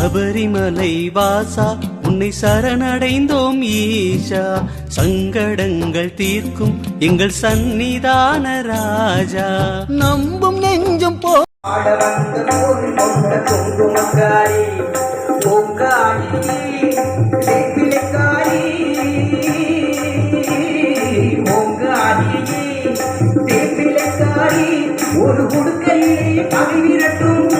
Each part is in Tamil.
சபரிமலை வாசா உன்னை சரணடைந்தோம் ஈஷா. சங்கடங்கள் தீர்க்கும் எங்கள் சந்நிதான ராஜா. நம்பும் நெஞ்சும் போ ஒரு குடுக்கையிலே பகை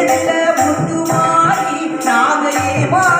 மெல்ல முத்துமாறி நாகையே மாறி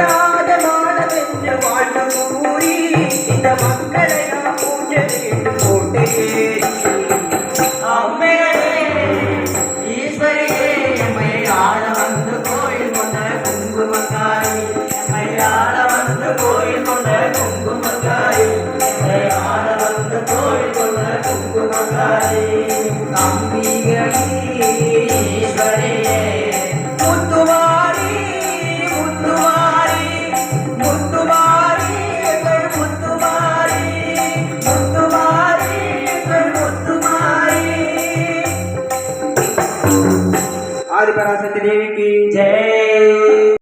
ಮಂಗಳಯ ಪೂಜೆ ಕೋಟೆಯೇ सरस्वती देवी की जय।